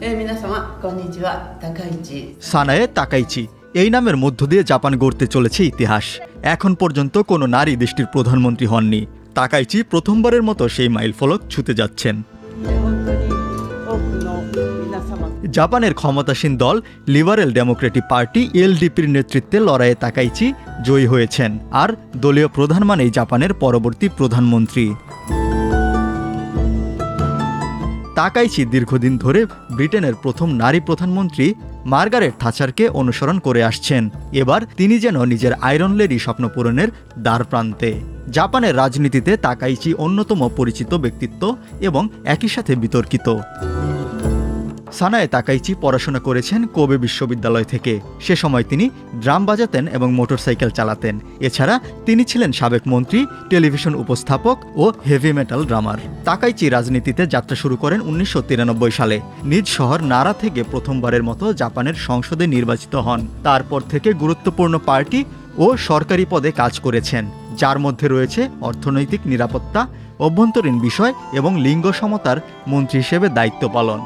えー皆様こんにちは高市 Sanae Takaichi এই নামের মধ্য দিয়ে জাপান গড়তে চলেছে ইতিহাস এখন পর্যন্ত কোনো নারী দেশটির প্রধানমন্ত্রী হননি তাকাইচি প্রথমবারের মতো সেই মাইলফলক ছুতে যাচ্ছেন 本当に多くの皆様 জাপানের ক্ষমতাসীন দল লিবারেল ডেমোক্রেটিক পার্টি এলডিপির নেতৃত্বে লড়াইয়ে তাকাইচি জয়ী হয়েছেন আর দলীয় প্রধান মানেই জাপানের পরবর্তী প্রধানমন্ত্রী তাকাইচি দীর্ঘদিন ধরে ব্রিটেনের প্রথম নারী প্রধানমন্ত্রী মার্গারেট থাচারকে অনুসরণ করে আসছেন। এবার তিনি যেন নিজের আয়রন লেডি স্বপ্ন পূরণের দ্বার প্রান্তে। জাপানের রাজনীতিতে তাকাইচি অন্যতম পরিচিত ব্যক্তিত্ব এবং একই সাথে বিতর্কিত। সানায়ে তাকাইচি পড়াশোনা করেছেন কোবে বিশ্ববিদ্যালয় থেকে। সে সময় তিনি ড্রাম বাজাতেন এবং মোটরসাইকেল চালাতেন। এছাড়া তিনি ছিলেন সাবেক মন্ত্রী, টেলিভিশন উপস্থাপক ও হেভি মেটাল ড্রামার। তাকাইচি রাজনীতিতে যাত্রা শুরু করেন উনিশশো তিরানব্বই সালে। নিজ শহর নারা থেকে প্রথমবারের মতো জাপানের সংসদে নির্বাচিত হন। তারপর থেকে গুরুত্বপূর্ণ পার্টি ও সরকারি পদে কাজ করেছেন, যার মধ্যে রয়েছে অর্থনৈতিক নিরাপত্তা, অভ্যন্তরীণ বিষয় এবং লিঙ্গ সমতার মন্ত্রী হিসেবে দায়িত্ব পালন।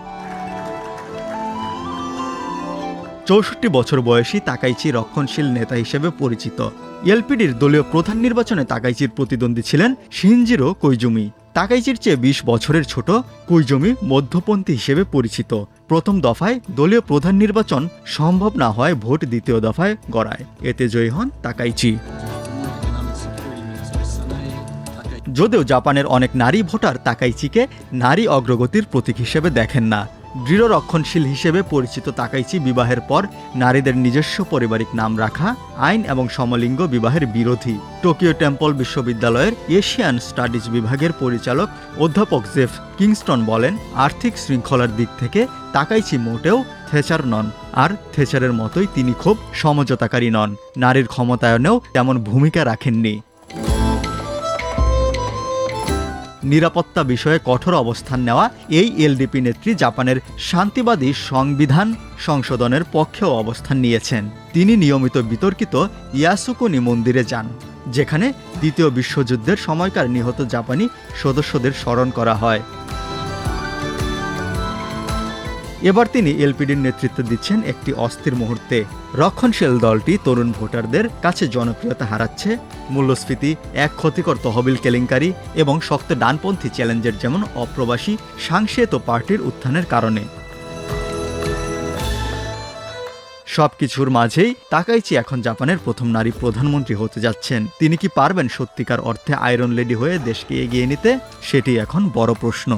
চৌষট্টি বছর বয়সী তাকাইচি রক্ষণশীল নেতা হিসেবে পরিচিত। এলপিডির দলীয় প্রধান নির্বাচনে তাকাইচির প্রতিদ্বন্দ্বী ছিলেন শিনজিরো কৈজুমি। তাকাইচির চেয়ে বিশ বছরের ছোট কৈজুমি মধ্যপন্থী হিসেবে পরিচিত। প্রথম দফায় দলীয় প্রধান নির্বাচন সম্ভব না হয় ভোট দ্বিতীয় দফায় গড়ায়। এতে জয়ী হন তাকাইচি। যদিও জাপানের অনেক নারী ভোটার তাকাইচিকে নারী অগ্রগতির প্রতীক হিসেবে দেখেন না। দৃঢ় রক্ষণশীল হিসেবে পরিচিত তাকাইচি বিবাহের পর নারীদের নিজস্ব পারিবারিক নাম রাখা, আইন এবং সমলিঙ্গ বিবাহের বিরোধী। টোকিও টেম্পল বিশ্ববিদ্যালয়ের এশিয়ান স্টাডিজ বিভাগের পরিচালক অধ্যাপক জেফ কিংস্টন বলেন, আর্থিক শৃঙ্খলার দিক থেকে তাকাইচি মোটেও থেচার নন, আর থেচারের মতোই তিনি খুব সমঝোতাকারী নন। নারীর ক্ষমতায়নেও তেমন ভূমিকা রাখেননি। নিরাপত্তা বিষয়ে কঠোর অবস্থান নেওয়া এই এলডিপি নেত্রী জাপানের শান্তিবাদী সংবিধান সংশোধনের পক্ষেও অবস্থান নিয়েছেন। তিনি নিয়মিত বিতর্কিত ইয়াসুকুনি মন্দিরে যান, যেখানে দ্বিতীয় বিশ্বযুদ্ধের সময়কার নিহত জাপানি সদস্যদের স্মরণ করা হয়। এবার তিনি এলপিডির নেতৃত্ব দিচ্ছেন একটি অস্থির মুহূর্তে। রক্ষণশীল দলটি তরুণ ভোটারদের কাছে জনপ্রিয়তা হারাচ্ছে। মূল্যস্ফীতি, এক ক্ষতিকর তহবিল কেলেঙ্কারি এবং শক্ত ডানপন্থী চ্যালেঞ্জের যেমন অপ্রবাসী সাংসেত পার্টির উত্থানের কারণে। সবকিছুর মাঝেই তাকাইচি এখন জাপানের প্রথম নারী প্রধানমন্ত্রী হতে যাচ্ছেন। তিনি কি পারবেন সত্যিকার অর্থে আয়রন লেডি হয়ে দেশকে এগিয়ে নিতে? সেটি এখন বড় প্রশ্ন।